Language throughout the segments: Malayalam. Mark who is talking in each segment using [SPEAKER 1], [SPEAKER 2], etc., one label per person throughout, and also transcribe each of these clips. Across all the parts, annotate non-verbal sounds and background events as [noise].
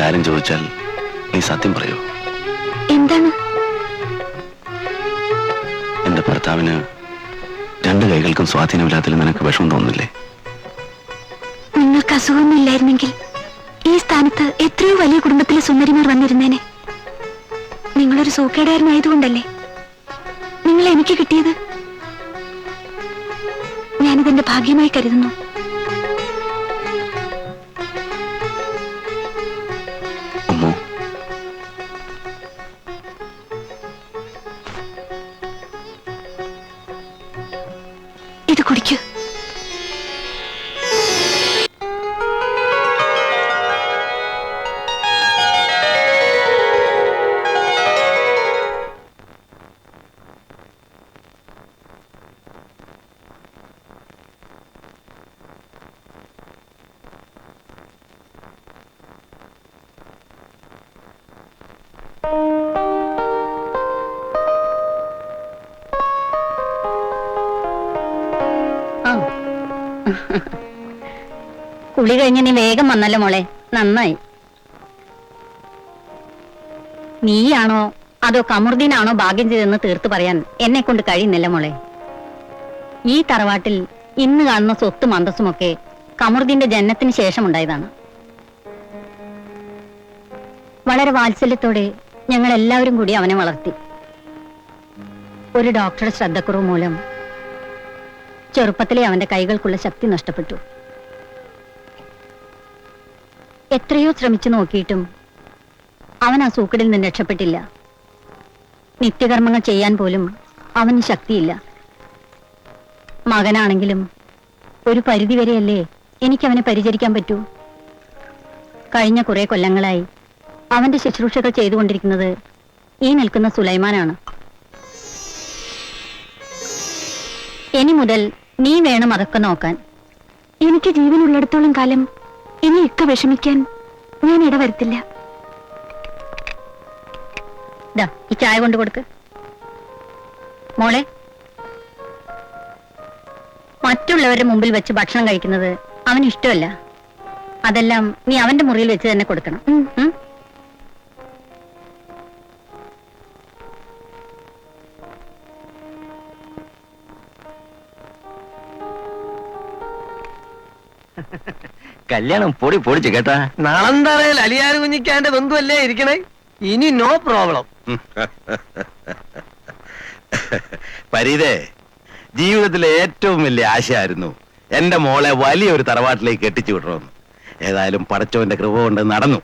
[SPEAKER 1] ചോദിച്ചാൽ നീ സത്യം പറയൂ.
[SPEAKER 2] എന്താണ്?
[SPEAKER 1] എന്റെ ഭർത്താവിന് രണ്ട് കൈകൾക്കും സ്വാധീനമില്ലാത്തതിൽ നിനക്ക് വിഷമം തോന്നുന്നില്ലേ?
[SPEAKER 2] നിങ്ങൾക്ക് അസുഖമൊന്നുമില്ലായിരുന്നെങ്കിൽ ഈ സ്ഥാനത്ത് എത്രയോ വലിയ കുടുംബത്തിലെ സുന്ദരിമാർ വന്നിരുന്നേനെ. നിങ്ങളൊരു സൂക്കേടാരനായതുകൊണ്ടല്ലേ നിങ്ങൾ എനിക്ക് കിട്ടിയത്? ഞാനിതെന്റെ ഭാഗ്യമായി കരുതുന്നു.
[SPEAKER 3] കുളി കഴിഞ്ഞ് നീ വേഗം വന്നല്ലോ മോളെ. നന്നായി. നീയാണോ അതോ കമറുദ്ദീനാണോ ഭാഗ്യം ചെയ്തെന്ന് തീർത്ത് പറയാൻ എന്നെ കൊണ്ട് കഴിയുന്നില്ല മോളെ. ഈ തറവാട്ടിൽ ഇന്ന് കാണുന്ന സ്വത്തും അന്തസ്സുമൊക്കെ കമറുദ്ദീന്റെ ജനനത്തിന് ശേഷം ഉണ്ടായതാണ് വളരെ വാത്സല്യത്തോടെ ഞങ്ങൾ എല്ലാവരും കൂടി അവനെ വളർത്തി. ഒരു ഡോക്ടറുടെ ശ്രദ്ധക്കുറവ് മൂലം ചെറുപ്പത്തിലെ അവന്റെ കൈകൾക്കുള്ള ശക്തി നഷ്ടപ്പെട്ടു. എത്രയോ ശ്രമിച്ചു നോക്കിയിട്ടും അവൻ ആ സൂക്കടിൽ നിന്ന് രക്ഷപ്പെട്ടില്ല. നിത്യകർമ്മങ്ങൾ ചെയ്യാൻ പോലും അവന് ശക്തിയില്ല. മകനാണെങ്കിലും ഒരു പരിധിവരെയല്ലേ എനിക്ക് അവനെ പരിചരിക്കാൻ പറ്റൂ? കഴിഞ്ഞ കുറെ കൊല്ലങ്ങളായി അവന്റെ ശുശ്രൂഷകൾ ചെയ്തുകൊണ്ടിരിക്കുന്നത് ഈ നിൽക്കുന്ന സുലൈമാനാണ്. ഇനി മുതൽ നീ വേണം അതൊക്കെ നോക്കാൻ.
[SPEAKER 2] എനിക്ക് ജീവനുള്ളിടത്തോളം കാലം ഇനി ഇക്ക വിഷമിക്കാൻ ഞാൻ ഇടവരുത്തില്ല.
[SPEAKER 3] ഈ ചായ കൊണ്ട് കൊടുക്ക്. മോളെ മറ്റുള്ളവരുടെ മുമ്പിൽ വെച്ച് ഭക്ഷണം കഴിക്കുന്നത് അവന് ഇഷ്ടമല്ല അതെല്ലാം നീ അവന്റെ മുറിയിൽ വെച്ച് തന്നെ കൊടുക്കണം.
[SPEAKER 4] കല്യാണം പൊടി പൊടിച്ച് കേട്ടാ.
[SPEAKER 5] നളന്തറയിൽ അലിയാർ കുഞ്ഞിക്കാന്റെ ബന്ധുവല്ലേ ഇരിക്കണേ? ഇനി നോ പ്രോബ്ലം
[SPEAKER 4] പരീതേ ജീവിതത്തിലെ ഏറ്റവും വലിയ ആശയായിരുന്നു എന്റെ മോളെ വലിയൊരു തറവാട്ടിലേക്ക് കെട്ടിച്ചു വിടണമെന്ന്. ഏതായാലും പടച്ചോന്റെ കൃപ കൊണ്ട് നടന്നു.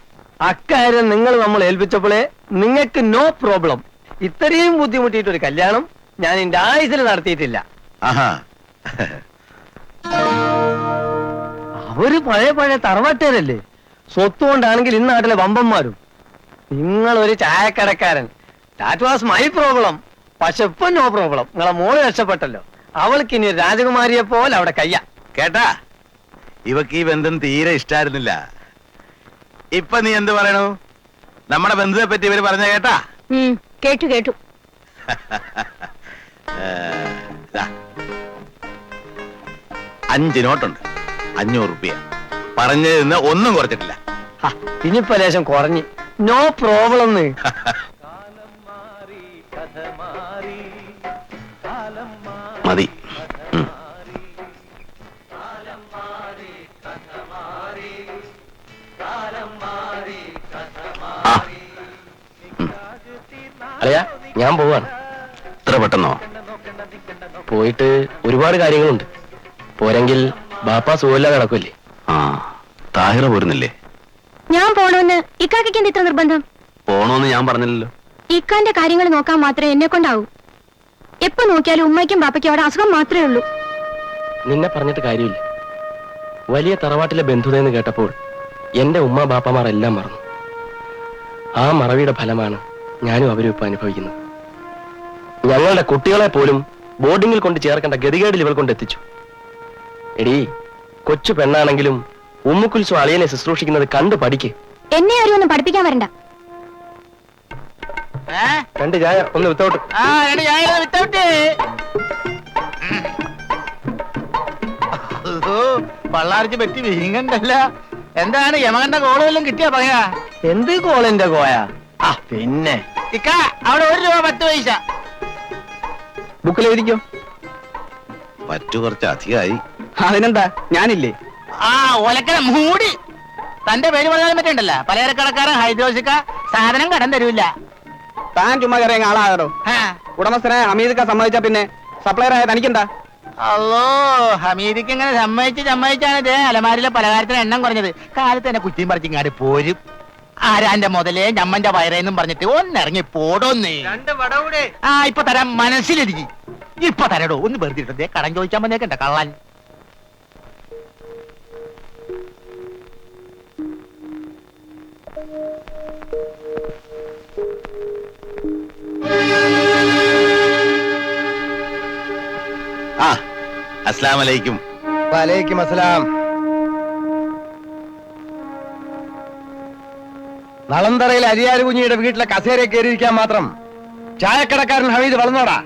[SPEAKER 5] അക്കാര്യം നിങ്ങൾ നമ്മൾ ഏൽപ്പിച്ചപ്പോഴേ നിങ്ങൾക്ക് നോ പ്രോബ്ലം ഇത്രയും ബുദ്ധിമുട്ടിയിട്ട് ഒരു കല്യാണം ഞാൻ എന്റെ ആയുസിൽ നടത്തിയിട്ടില്ല.
[SPEAKER 4] ആഹാ.
[SPEAKER 5] അവർ പഴയ പഴയ തറവാട്ടുകാരല്ലേ? സ്വത്ത് കൊണ്ടാണെങ്കിൽ ഇന്ന് നാട്ടിലെ വമ്പന്മാരും. നിങ്ങൾ ഒരു ചായക്കടക്കാരൻ. ദാറ്റ് വാസ് മൈ പ്രോബ്ലം പക്ഷെ ഇപ്പൊ നോ പ്രോബ്ലം നിങ്ങളെ മോൾ രക്ഷപ്പെട്ടല്ലോ. അവൾക്ക് ഇനി ഒരു രാജകുമാരിയെ പോലെ അവിടെ കയ്യ.
[SPEAKER 4] കേട്ടാ? ഇവക്ക് ഈ ബന്ധം തീരെ ഇഷ്ടായിരുന്നില്ല. ഇപ്പൊ നീ എന്ത് പറയണു? നമ്മുടെ ബന്ധുവെ പറ്റി ഇവർ പറഞ്ഞ കേട്ടാ?
[SPEAKER 3] ഉം, കേട്ടു കേട്ടു. [laughs]
[SPEAKER 4] ഏ, ദാ. അഞ്ച് നോട്ടുണ്ട്. അഞ്ഞൂറ് റുപ്യ. പറഞ്ഞതിൽ നിന്ന് ഒന്നും കുറച്ചിട്ടില്ല.
[SPEAKER 5] ഇനിയിപ്പോ ലേശം കുറഞ്ഞു. നോ പ്രോബ്ലം
[SPEAKER 1] മതി.
[SPEAKER 6] അല്ലയാ ഞാൻ പോവാണ്.
[SPEAKER 1] ഇത്ര പെട്ടെന്നോ?
[SPEAKER 6] പോയിട്ട് ഒരുപാട് കാര്യങ്ങളുണ്ട്. പോരെങ്കിൽ ബാപ്പ സുഖമില്ലാതെ നടക്കൂല്ലേ
[SPEAKER 1] ആ താഹിറ പോരുന്നില്ലേ?
[SPEAKER 2] ഞാൻ പോണോന്ന് ഇക്കാക്കയ്ക്ക് എന്ത് ഇത്ര നിർബന്ധം?
[SPEAKER 1] പോണോന്ന് ഞാൻ പറഞ്ഞില്ലല്ലോ.
[SPEAKER 2] ഇക്കാന്റെ കാര്യങ്ങൾ നോക്കാൻ മാത്രമേ എന്നെ കൊണ്ടാവൂ. എപ്പോ നോക്കിയാലും ഉമ്മയ്ക്കും ബാപ്പയ്ക്കും അവിടെ അസുഖം മാത്രമേ ഉള്ളൂ.
[SPEAKER 6] നിന്നെ പറഞ്ഞിട്ട് കാര്യമില്ല. വലിയ തറവാട്ടിലെ ബന്ധുതയെന്ന് കേട്ടപ്പോൾ എന്റെ ഉമ്മ ബാപ്പമാർ എല്ലാം മറന്നു. ആ മറവിയുടെ ഫലമാണ് ഞാനും അവരും ഇപ്പൊ അനുഭവിക്കുന്നത്. ഞങ്ങളുടെ കുട്ടികളെ പോലും ബോർഡിങ്ങിൽ കൊണ്ട് ചേർക്കേണ്ട ഗതികേടിൽ ഇവൾ കൊണ്ട് എത്തിച്ചു. എടീ കൊച്ചു പെണ്ണാണെങ്കിലും ഉമ്മുക്കുൽസു അളിയനെ ശുശ്രൂഷിക്കുന്നത് കണ്ടു പഠിക്ക്.
[SPEAKER 2] എന്നെ ആരും ഒന്നും പഠിപ്പിക്കാൻ വരണ്ട.
[SPEAKER 6] രണ്ട് ചായ ഒന്ന് വിത്തൗട്ട്.
[SPEAKER 4] പള്ളാർച്ച് പറ്റി വീങ്ങണ്ടല്ല എന്താണ് യമകന്റെ കോൾ വല്ലതും കിട്ടിയാ പറയാ
[SPEAKER 7] എന്ത് കോളിന്റെ കോയ? ആ പിന്നെ.
[SPEAKER 8] ഇക്ക അവിടെ ഒരു രൂപ പത്ത് പൈസ.
[SPEAKER 7] ബുക്കിൽ എഴുതിക്കോ
[SPEAKER 4] പറ്റു കുറച്ച് അധികമായി
[SPEAKER 7] അതിനെന്താ? ഞാനില്ലേ?
[SPEAKER 8] ആ ഒലക്കല മൂടി. തന്റെ പേര് പറഞ്ഞാലും പറ്റണ്ടല്ല. പലചരക്കടക്കാരൻ ഹൈദ്രോസിക്ക സാധനം കടം തരൂല.
[SPEAKER 7] താൻ ചുമ്മാ കയറിയ ആളാകടോ
[SPEAKER 8] ആ.
[SPEAKER 7] ഉടമസ്ഥനെ അമീദിക്ക സമ്മതിച്ച പിന്നെ സപ്ലയർ ആയ തനിക്കെന്താ?
[SPEAKER 8] അല്ലോ ഹമീദിക്ക് ഇങ്ങനെ സമ്മതിച്ച് സമ്മതിച്ചാണ് ഇതേ അലമാരിലെ പലഹാരത്തിന് എണ്ണം കുറഞ്ഞത്. കാലത്ത് തന്നെ കുറ്റിയും പറിച്ചിങ്ങാട് പോരും. ആരാന്റെ മുതലേ? ഞമ്മന്റെ വയറേന്നും പറഞ്ഞിട്ട് ഒന്നിറങ്ങി പോടോന്നേ. ആ ഇപ്പൊ തരാം. മനസ്സിലിരിക്കും. ഇപ്പൊ തരടോ. ഒന്ന് വെറുതെ ഇട്ടേ കടം ചോദിച്ചാൽ മതിയൊക്കെ കള്ളൻ.
[SPEAKER 4] അസ്ലാം അലൈക്കും
[SPEAKER 7] വലൈക്കും അസ്സലാം. നളന്തറയിൽ അരിയാര് കുഞ്ഞിയുടെ വീട്ടിലെ കസേര കയറിയിരിക്കാൻ മാത്രം ചായക്കടക്കാരൻ ഹമീദ് വളർന്നോടാ.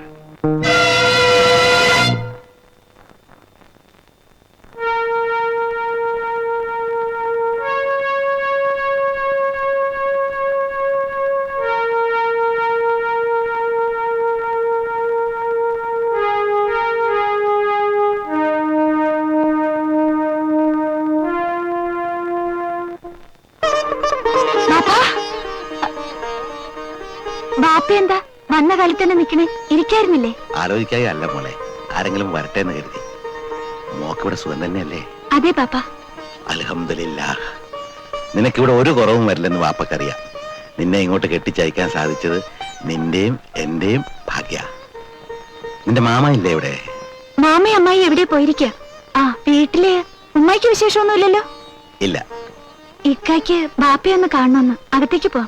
[SPEAKER 2] തന്നെ നിക്കണേ? ഇരിക്കായിരുന്നില്ലേ?
[SPEAKER 4] ആലോചിക്കായി അല്ല മോളെ. ആരെങ്കിലും വരട്ടെ എന്ന് കരുതി. മോക്കിവിടെ സുഖം തന്നെയല്ലേ?
[SPEAKER 2] അതെ പാപ്പ.
[SPEAKER 4] അലഹമില്ല നിനക്കിവിടെ ഒരു കുറവും വരില്ലെന്ന് വാപ്പക്കറിയാം. നിന്നെ ഇങ്ങോട്ട് കെട്ടിച്ചയക്കാൻ സാധിച്ചത് നിന്റെയും എന്റെയും ഭാഗ്യ. നിന്റെ മാമ ഇല്ലേ ഇവിടെ?
[SPEAKER 2] മാമ അമ്മായി എവിടെ പോയിരിക്ക? ആ വീട്ടിൽ ഉമ്മായിക്ക് വിശേഷമൊന്നുമില്ലല്ലോ?
[SPEAKER 4] ഇല്ല.
[SPEAKER 2] ഇക്കായ്ക്ക് ബാപ്പയൊന്ന് കാണണമെന്ന് അകത്തേക്ക് പോ.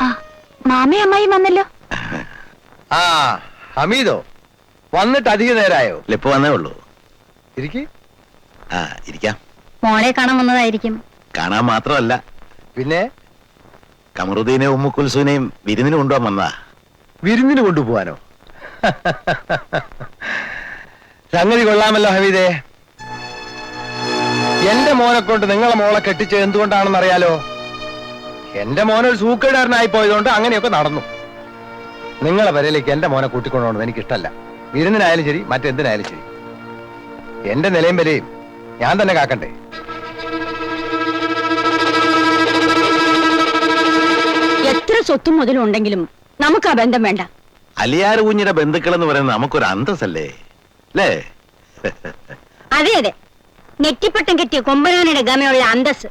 [SPEAKER 2] ആ മാമയും അമ്മായിയും വന്നല്ലോ?
[SPEAKER 7] ആ ഹമീദോ വന്നിട്ട് അധിക നേരായോ?
[SPEAKER 4] ഇപ്പൊ വന്നേ ഉള്ളൂ.
[SPEAKER 7] ഇരിക്ക്.
[SPEAKER 4] ആ ഇരിക്കാം.
[SPEAKER 9] മോളെ കാണാൻ വന്നതായിരിക്കും.
[SPEAKER 4] കാണാൻ മാത്രമല്ല.
[SPEAKER 7] പിന്നെ?
[SPEAKER 4] കമറുദ്ദീനെ ഉമ്മുക്കുൽസുവിനെയും വിരുന്നിന് കൊണ്ടുപോകാൻ വന്നതാ.
[SPEAKER 7] വിരുന്നിന് കൊണ്ടുപോവാനോ സംഗതി കൊള്ളാമല്ലോ ഹമീദേ. എന്റെ മോനെ കൊണ്ട് നിങ്ങളെ മോളെ കെട്ടിച്ച് എന്തുകൊണ്ടാണെന്ന് അറിയാലോ എന്റെ മോനൊരു സൂക്കേടുകാരനായി പോയതുകൊണ്ട് അങ്ങനെയൊക്കെ നടന്നു. നിങ്ങളെ വരയിലേക്ക് എന്റെ മോനെ കൂട്ടിക്കൊണ്ടുപോകണത് എനിക്കിഷ്ടമല്ല വിരുന്നിനായാലും ശരി മറ്റെന്തിനായാലും ശരി. എന്റെ നിലയും വരെയും ഞാൻ തന്നെ കാക്കണ്ടേ?
[SPEAKER 9] എത്ര സ്വത്തും മുതലും ഉണ്ടെങ്കിലും നമുക്ക് ആ ബന്ധം വേണ്ട.
[SPEAKER 4] അലിയാർ കുഞ്ഞിന്റെ ബന്ധുക്കൾ എന്ന് പറയുന്നത് നമുക്കൊരു അന്തസ്സല്ലേ? അല്ലേ
[SPEAKER 9] അതെ അതെ. നെറ്റിപ്പട്ടം കെട്ടിയ കൊമ്പനാനയുടെ ഗമയുള്ള അന്തസ്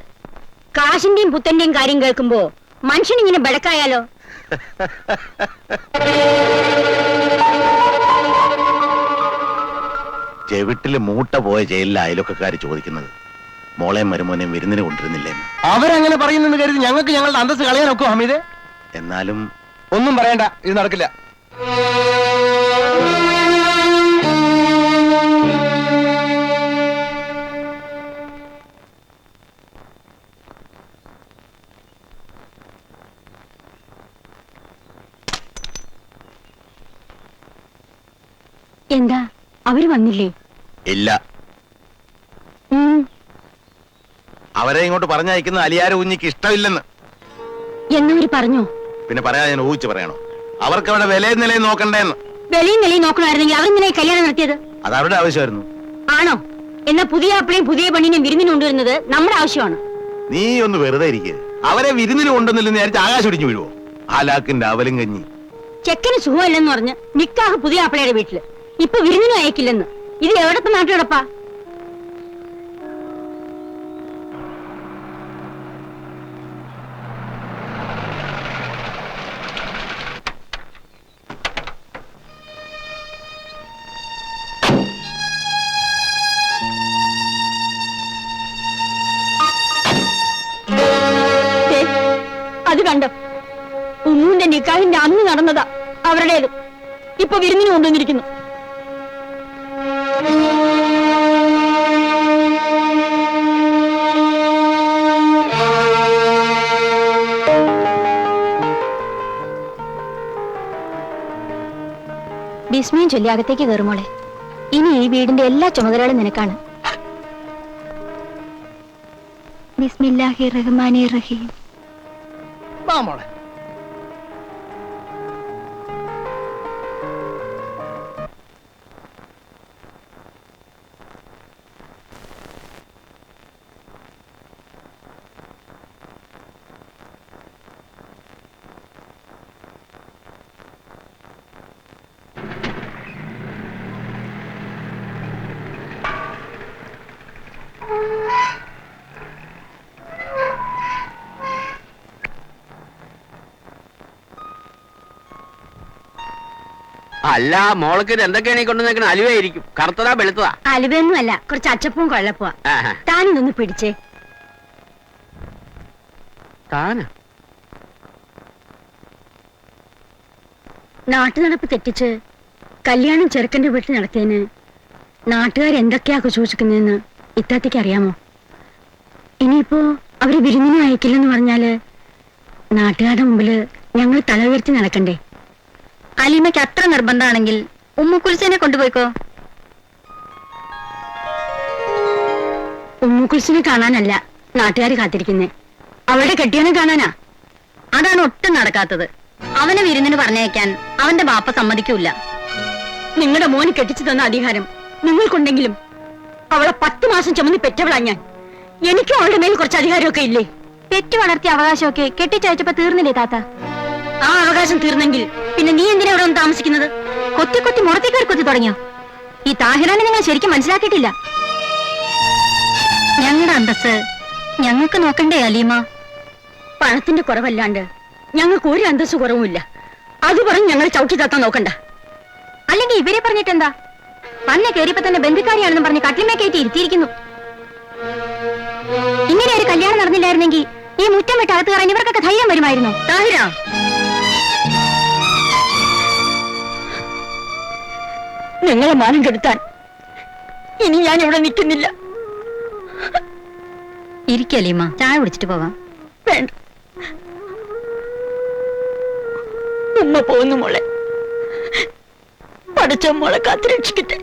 [SPEAKER 9] കാശിന്റെയും പുത്തന്റെയും കാര്യം കേൾക്കുമ്പോ മനുഷ്യനിങ്ങനെ ബെടക്കായാലോ
[SPEAKER 4] ചെവിട്ടിൽ മൂട്ട പോയ ജയിലിലെ അയലൊക്കെക്കാര് ചോദിക്കുന്നത് മോളെയും മരുമോനെയും വിരുന്നിന് കൊണ്ടിരുന്നില്ലേ
[SPEAKER 7] അവരങ്ങനെ പറയുന്നെന്ന് കരുതി ഞങ്ങൾക്ക് ഞങ്ങളുടെ അന്തസ് കളയാനൊക്കെ ഹമീദ്?
[SPEAKER 4] എന്നാലും
[SPEAKER 7] ഒന്നും പറയണ്ട ഇത് നടക്കില്ല.
[SPEAKER 9] എന്താ? അവർ വന്നില്ലേ?
[SPEAKER 4] ഇല്ല. അവരെ ഇങ്ങോട്ട് പറഞ്ഞയക്കുന്ന അലിയാര കുഞ്ഞിക്ക് ഇഷ്ടമില്ലെന്ന്.
[SPEAKER 9] എന്നവര് പറഞ്ഞു?
[SPEAKER 4] പിന്നെ പറയാ ഞാൻ ഊഹിച്ച് പറയണോ? അവർക്ക് അവിടെ വിലയും നിലയും നോക്കണ്ടേന്ന്.
[SPEAKER 9] വിലയും നിലയും നോക്കണമായിരുന്നെങ്കിൽ അവരെന്തിനായി കല്യാണം നടത്തിയത്?
[SPEAKER 4] അത് അവരുടെ ആവശ്യമായിരുന്നു.
[SPEAKER 9] ആണോ? എന്നാ പുതിയ അപ്പളെയും പുതിയ പെണ്ണിനെയും വിരുന്നിന് കൊണ്ടുവരുന്നത് നമ്മുടെ ആവശ്യമാണ്.
[SPEAKER 4] നീ ഒന്ന് വെറുതെ ഇരിക്കുക അവരെ വിരുന്നിന് കൊണ്ടുവന്നില്ലെന്ന് വിചാരിച്ച് ആകാശം ഇടിഞ്ഞു വീഴുവോ? ആലാക്കിന്റെ അവലും കഞ്ഞി.
[SPEAKER 9] ചെക്കന് സുഖമില്ലെന്ന് പറഞ്ഞ് നിക്കാഹ് പുതിയ അപ്പളയുടെ വീട്ടിൽ. ഇപ്പൊ വിരുന്നിനും അയക്കില്ലെന്ന്. ഇത് എവിടത്തെ നാട്ടിലടപ്പാ? അത് കണ്ടോ? നിക്കാഹിന്റെ അന്ന് നടന്നതാ അവരുടേത്. ഇപ്പൊ വിരുന്നിന് കൊണ്ടുവന്നിരിക്കുന്നു.
[SPEAKER 2] വിസ്മയം ചൊല്ലി അകത്തേക്ക് കയറുമോളെ ഇനി ഈ വീടിന്റെ എല്ലാ ചുമതലകളും നിനക്കാണ്. ബിസ്മില്ലാഹി റഹ്മാനി റഹീം.
[SPEAKER 5] വാ മോളെ.
[SPEAKER 10] അല്ല മോൾക്ക് ഇത് എന്തൊക്കെയാണ് ഈ കൊണ്ടു അലുവയായിരിക്കും കറുത്തതാ വെളുത്തതാ?
[SPEAKER 9] അലുവയൊന്നും അല്ല കുറച്ച് അച്ചപ്പവും കൊഴപ്പുവാ
[SPEAKER 10] ആഹാ.
[SPEAKER 9] താനിതൊന്ന് പിടിച്ചേ.
[SPEAKER 10] താനാ?
[SPEAKER 9] നാട്ടുനടപ്പ് തെറ്റിച്ച് കല്യാണം ചെറുക്കന്റെ വീട്ടിൽ നടത്തിയതിന് നാട്ടുകാർ എന്തൊക്കെയാ കുശൂഷിക്കുന്നതെന്ന് ഇത്താത്തേക്ക് അറിയാമോ? ഇനിയിപ്പോ അവർ വിരുന്നിനെ അയക്കില്ലെന്ന് പറഞ്ഞാൽ നാട്ടുകാരുടെ മുമ്പിൽ ഞങ്ങൾ തല ഉയർത്തി നടക്കണ്ടേ? അലീമയ്ക്ക് അത്ര നിർബന്ധമാണെങ്കിൽ ഉമ്മുക്കുൽസിനെ കൊണ്ടുപോയിക്കോ? ഉമ്മുക്കുൽസിനെ കാണാനല്ല നാട്ടുകാർ കാത്തിരിക്കുന്നേ. അവളുടെ കെട്ടിയനെ കാണാനാ? അതാണ് ഒട്ടും നടക്കാത്തത്. അവനെ വിരുന്നിന് പറഞ്ഞയക്കാൻ അവന്റെ ബാപ്പ സമ്മതിക്കൂല നിങ്ങളുടെ മോന് കെട്ടിച്ചു തന്ന അധികാരം നിങ്ങൾക്കുണ്ടെങ്കിലും അവളെ പത്ത് മാസം ചുമന്ന് പെറ്റവളാ ഞാൻ. എനിക്കും അവളുടെ മേൽ കുറച്ച് അധികാരമൊക്കെ ഇല്ലേ?
[SPEAKER 2] പെറ്റു വളർത്തിയ അവകാശമൊക്കെ കെട്ടിച്ചയച്ചപ്പോ തീർന്നില്ലേ താത്ത?
[SPEAKER 9] ആ അവകാശം തീർന്നെങ്കിൽ പിന്നെ നീ എന്തിനാ ഇവിടെ ഒന്ന് താമസിക്കുന്നത്?
[SPEAKER 2] കൊത്തി കൊത്തി മുറത്തേക്കാർ കൊത്തി തുടങ്ങിയോ? ഈ താഹിറാനെ നിങ്ങൾ ശരിക്കും മനസ്സിലാക്കിയിട്ടില്ല.
[SPEAKER 9] ഞങ്ങളുടെ അന്തസ് ഞങ്ങൾക്ക് നോക്കണ്ടേ അലീമ? പണത്തിന്റെ കുറവല്ലാണ്ട് ഞങ്ങൾക്ക് ഒരു അന്തസ് കുറവുമില്ല. അത് പറഞ്ഞ് ഞങ്ങൾ ചവിട്ടി താത്താൻ നോക്കണ്ട.
[SPEAKER 2] അല്ലെങ്കിൽ ഇവരെ പറഞ്ഞിട്ടെന്താ പന്നെ കയറിയപ്പോ തന്നെ ബന്ധുക്കാരിയാണെന്ന് പറഞ്ഞ് കട്ടിലിമേ കയറ്റി ഇരുത്തിയിരിക്കുന്നു. ഇങ്ങനെ ഒരു കല്യാണം നടന്നില്ലായിരുന്നെങ്കിൽ ഈ മുറ്റം വിട്ട് അകത്ത് കറങ്ങി ഇവർക്കൊക്കെ ധൈര്യം വരുമായിരുന്നു?
[SPEAKER 9] താഹിര നിങ്ങളെ മാനം കെടുത്താൻ. ഇനി ഞാൻ ഇവിടെ നിൽക്കുന്നില്ല
[SPEAKER 2] ഇരിക്കലീമ ചായ കുടിച്ചിട്ട് പോവാം.
[SPEAKER 9] വേണ്ട. ഉമ്മ പോകുന്നു മോളെ. പഠിച്ച മോളെ കാത്തുരക്ഷിക്കട്ടെ.